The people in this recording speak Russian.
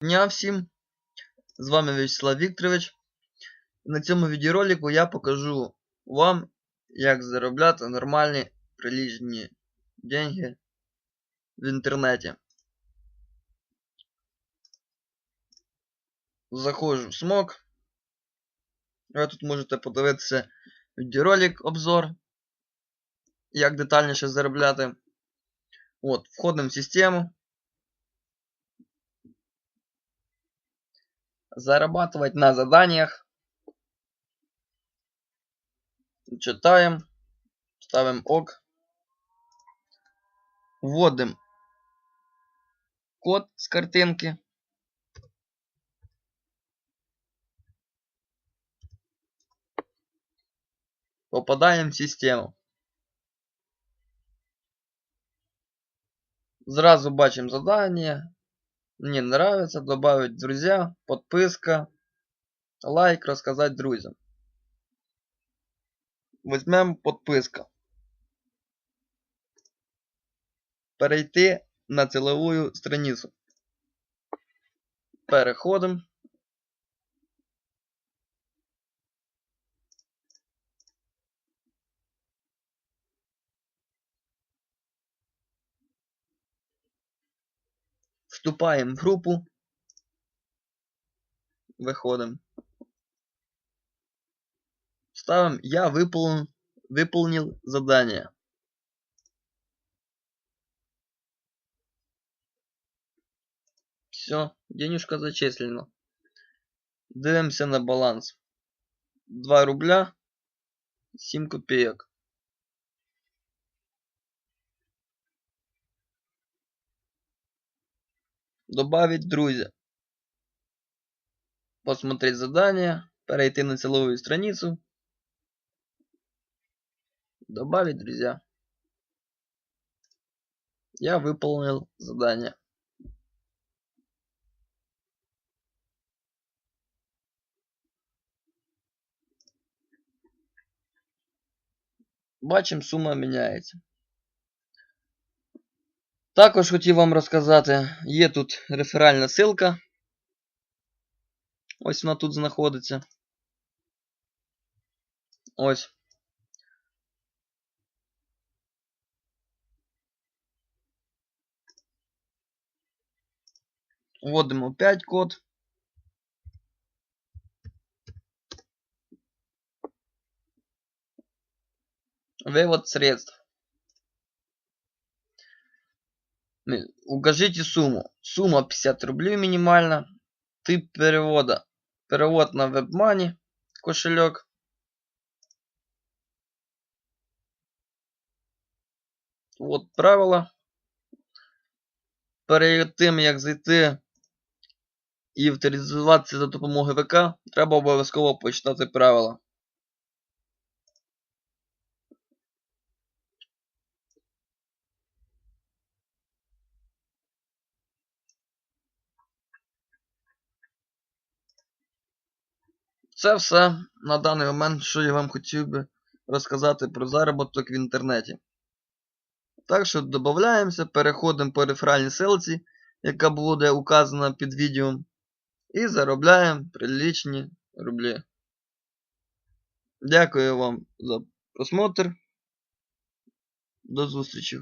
Дня всім! З вами Вячеслав Вікторович. На цьому відеоролику я покажу вам, як заробляти нормальні прилічні деньги в інтернеті. Заходжу в смок. Ви тут можете подивитися відеоролик, обзор, як детальніше заробляти. От, входимо в систему. Зарабатывать на заданиях. Читаем. Ставим ок. Вводим код с картинки. Попадаем в систему. Зразу бачим задание. Мне нравится, добавить друзья, подписка, лайк, рассказать друзьям. Возьмем подписка. Перейти на цілову страницу. Переходимо. Вступаем в группу. Выходим. Ставим «Я выполнил, выполнил задание». Все, денежка зачислена. Дивимося на баланс. 2 рубля 7 копеек. Добавить друзья. Посмотреть задание. Перейти на целевую страницу. Добавить друзья. Я выполнил задание. Бачимо, сума міняється. Також хотів вам розказати, є тут реферальна ссылка. Ось вона тут знаходиться. Ось. Вводимо 5 код. Вывод средств. Укажите сумму. Сумма 50 рублей минимально. Тип перевода. Перевод на WebMoney. Кошелек. От правила. Перед тим, як зайти і авторизуватися за допомогою ВК, треба обов'язково почитати правила. Це все на даний момент, що я вам хотів би розказати про заробіток в інтернеті. Так що додаємося, переходимо по реферальній ссылці, яка буде указана під відео. І заробляємо приличні рублі. Дякую вам за просмотр. До зустрічі.